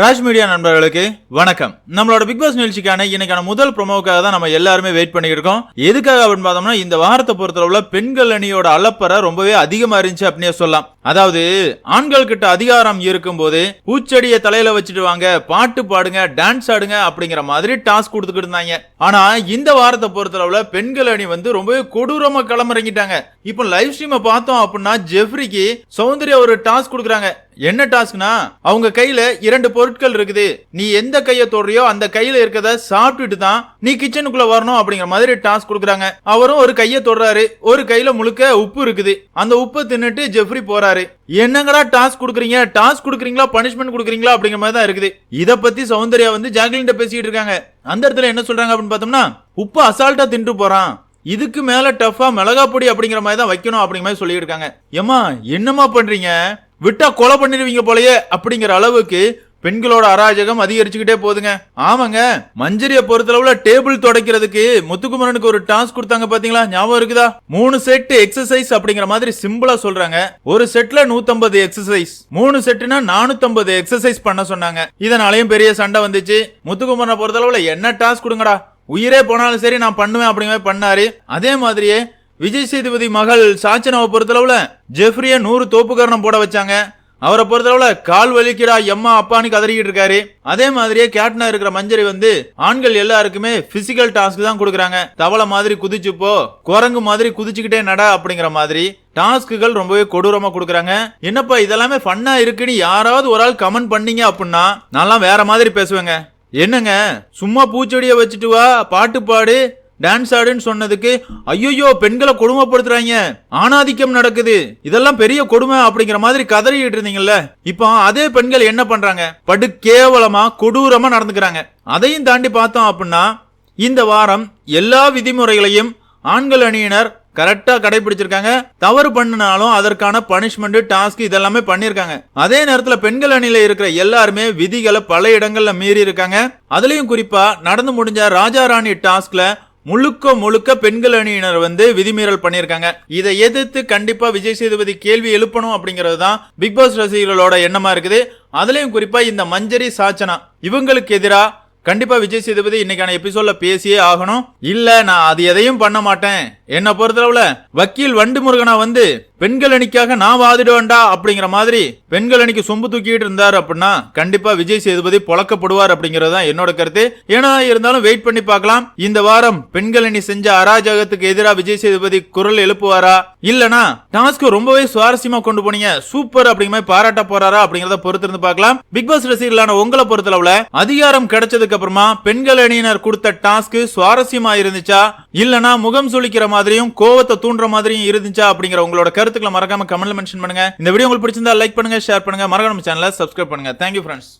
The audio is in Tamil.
ராஜ் மீடியா நண்பர்களுக்கு வணக்கம். நம்மளோட பிக் பாஸ் நிகழ்ச்சிக்கான இன்னைக்கான முதல் ப்ரொமோக்காக தான் நம்ம எல்லாருமே வெயிட் பண்ணிட்டு இருக்கோம். எதுக்காக அப்படின்னு பார்த்தோம்னா இந்த வாரத்தை பொறுத்தளவுல பெண்கள் அணியோட அலப்பறை ரொம்பவே அதிகமா இருந்துச்சு அப்படின்னே சொல்லலாம். அதாவது ஆண்கள் கிட்ட அதிகாரம் இருக்கும்போது பூச்செடியை தலையில வச்சுட்டு வாங்க பாட்டு பாடுங்க டான்ஸ் ஆடுங்க அப்படிங்கிற மாதிரி டாஸ்க் கொடுத்துக்கிட்டு இருந்தாங்க. ஆனா இந்த வாரத்தை பொறுத்தளவுல பெண்கள் அணி வந்து ரொம்பவே கொடூரமா களமிறங்கிட்டாங்க. இப்போ லைவ் ஸ்ட்ரீமை பார்த்தோம் அப்படின்னா ஜெஃப்ரிக்கு சௌந்தர்யா ஒரு டாஸ்க் கொடுக்குறாங்க. என்ன டாஸ்க்னா அவங்க கையில இரண்டு பொருட்கள் இருக்குது. நீ எந்த கையை தொடுறியோ அந்த கையில இருக்கத சாப்பிட்டுட்டு தான் நீ கிச்சனுக்குள்ள வரணும் அப்படிங்கிற மாதிரி டாஸ்க் கொடுக்குறாங்க. அவரும் ஒரு கையை தொடுறாரு. ஒரு கையில முழுக்க உப்பு இருக்குது. அந்த உப்பை தின்னுட்டு ஜெஃப்ரி போறாரு. என்னங்கடா டாஸ்க் கொடுக்குறீங்க? டாஸ்க் கொடுக்குறீங்களா? பனிஷ்மெண்ட் கொடுக்குறீங்களா? அப்படிங்கிற மாதிரி தான் இருக்குது. இதை பத்தி சௌந்தர்யா வந்து ஜாக்லின் பேசிட்டு இருக்காங்க. அந்த இடத்துல என்ன சொல்றாங்க அப்படின்னு பார்த்தோம்னா உப்பு அசால்ட்டா தின்ட்டு போறான். இதுக்கு மேல டஃபா மிளகா பொடி அப்படிங்கிற மாதிரி தான் வைக்கணும் அப்படிங்கிற மாதிரி சொல்லிட்டு இருக்காங்க. ஏமா என்னமா பண்றீங்க? விட்டா கொலை பண்ணிடுவீங்க போலயே அப்படிங்கிற அளவுக்கு பெண்களோட அராஜகம் அதிகரிச்சுக்கிட்டே போகுதுங்க. ஆமாங்க. மஞ்சரிய பொறுத்தளவுல டேபிள் துடைக்கிறதுக்கு முத்துக்குமரனுக்கு ஒரு டாஸ்க் கொடுத்தாங்க பாத்தீங்களா? ஞாபகம் இருக்குதா? மூணு செட் எக்ஸசைஸ் அப்படிங்கிற மாதிரி சிம்பிளா சொல்றாங்க. ஒரு செட்ல 150 எக்ஸசைஸ் மூணு செட்னா 450 எக்ஸசைஸ் பண்ண சொன்னாங்க. இதனாலயும் பெரிய சண்டை வந்துச்சு. முத்துக்குமரனை பொறுத்தளவுல என்ன டாஸ்க் கொடுங்கடா? உயிரே போனாலும் சரி நான் பண்ணுவேன் அப்படிங்கிற மாதிரி பண்ணாரு. அதே மாதிரியே விஜய் சேதுபதி மகள் சாச்சனாவை பொறுத்தளவுல ஜெஃப்ரிய நூறு தோப்புக்கரணம் போட வச்சாங்க. அவரை பொறுத்தளவுல கால் வலிக்கிறா எம்மா அப்பான்னு கதறிக்கிட்டு இருக்காரு. அதே மாதிரியே கேப்டனா இருக்கிற மஞ்சரி வந்து ஆண்கள் எல்லாருக்குமே பிசிக்கல் டாஸ்க் தான் கொடுக்குறாங்க. தவளை மாதிரி குதிச்சுப்போ குரங்கு மாதிரி குதிச்சுக்கிட்டே நட அப்படிங்கிற மாதிரி டாஸ்க்குகள் ரொம்பவே கொடூரமா கொடுக்குறாங்க. என்னப்பா இதெல்லாமே ஃபன்னா இருக்குன்னு யாராவது ஒரு ஆள் கமெண்ட் பண்ணீங்க அப்படின்னா நான்லாம் வேற மாதிரி பேசுவேங்க. என்னங்க சும்மா பூச்செடியை வச்சுட்டு வா பாட்டு பாடு டான்ஸ் ஆடுன்னு சொன்னதுக்கு ஐயோ பெண்களை கொடுமைப்படுத்துறாங்க. ஆணாதிக்கம் நடக்குது. இதெல்லாம் பெரிய கொடுமை அப்படிங்கிற மாதிரி கதறிட்டு இருந்தீங்கல்ல? இப்போ அதே பெண்கள் என்ன பண்றாங்க? படு கேவலமா கொடூரமா நடந்துக்கிறாங்க. அதையும் தாண்டி பார்த்தோம் அப்படின்னா இந்த வாரம் எல்லா விதிமுறைகளையும் ஆண்கள் அணியினர் கரெக்டா கடைபிடிச்சிருக்காங்க. தவறு பண்ணினாலும் அதற்கான பனிஷ்மெண்ட் டாஸ்க் இதெல்லாமே பண்ணிருக்காங்க அதே நேரத்துல பெண்கள் அணியில இருக்கிற எல்லாருமே விதிகளை பல இடங்கள்ல மீறி இருக்காங்க. அதுலயும் குறிப்பா நடந்து முடிஞ்ச ராஜா ராணி டாஸ்க்ல முழுக்க முழுக்க பெண்கள் அணியினர் வந்து விதிமீறல் பண்ணியிருக்காங்க. இதை எதிர்த்து கண்டிப்பா விஜய் சேதுபதி கேள்வி எழுப்பணும் அப்படிங்கிறது தான் பிக் பாஸ் ரசிகர்களோட எண்ணமா இருக்குது. அதுலயும் குறிப்பா இந்த மஞ்சரி சாச்சனா இவங்களுக்கு எதிராக கண்டிப்பா விஜய் சேதுபதி இன்னைக்கான எபிசோட்ல பேசியே ஆகணும். இல்ல நான் அது எதையும் பண்ண மாட்டேன். என்ன பொறுத்தளவுல வக்கீல் வண்டு முருகனா வந்து பெண்கள் அணிக்காக நான் வாதிடுவேன்டா அப்படிங்கிற மாதிரி பெண்கள் அணிக்கு சொம்பு தூக்கிட்டு இருந்தார் அப்படின்னா கண்டிப்பா விஜய் சேதுபதி புழக்கப்படுவார் அப்படிங்கிறது தான் என்னோட கருத்து. ஏன்னா இருந்தாலும் வெயிட் பண்ணி பார்க்கலாம். இந்த வாரம் பெண்கள் அணி செஞ்ச அராஜகத்துக்கு எதிராக விஜய் சேதுபதி குரல் எழுப்புவாரா? இல்லனா டாஸ்க் ரொம்பவே சுவாரஸ்யமா கொண்டு போனீங்க. சூப்பர் அப்படிங்கிற மாதிரி பாராட்ட போறாரா அப்படிங்கறத பொறுத்து இருந்து பார்க்கலாம். பிக் பாஸ் ரசிகர்களான உங்களை பொறுத்தளவுல அதிகாரம் கிடைச்சதுக்கு அப்புறமா பெண்கள் அணியினர் கொடுத்த டாஸ்க் சுவாரஸ்யமா இருந்துச்சா? இல்லனா முகம் சுளிக்கிற மாதிரியும் கோவத்தை தூண்டுற மாதிரியும் இருந்துச்சா அப்படிங்கிற உங்களோட கருத்துக்களை மறக்காம கமெண்ட்ல மென்ஷன் பண்ணுங்க. இந்த வீடியோ உங்களுக்கு பிடிச்சிருந்தா லைக் பண்ணுங்க ஷேர் பண்ணுங்க. மறக்காம சேனலை சப்ஸ்கிரைப் பண்ணுங்க. Thank you friends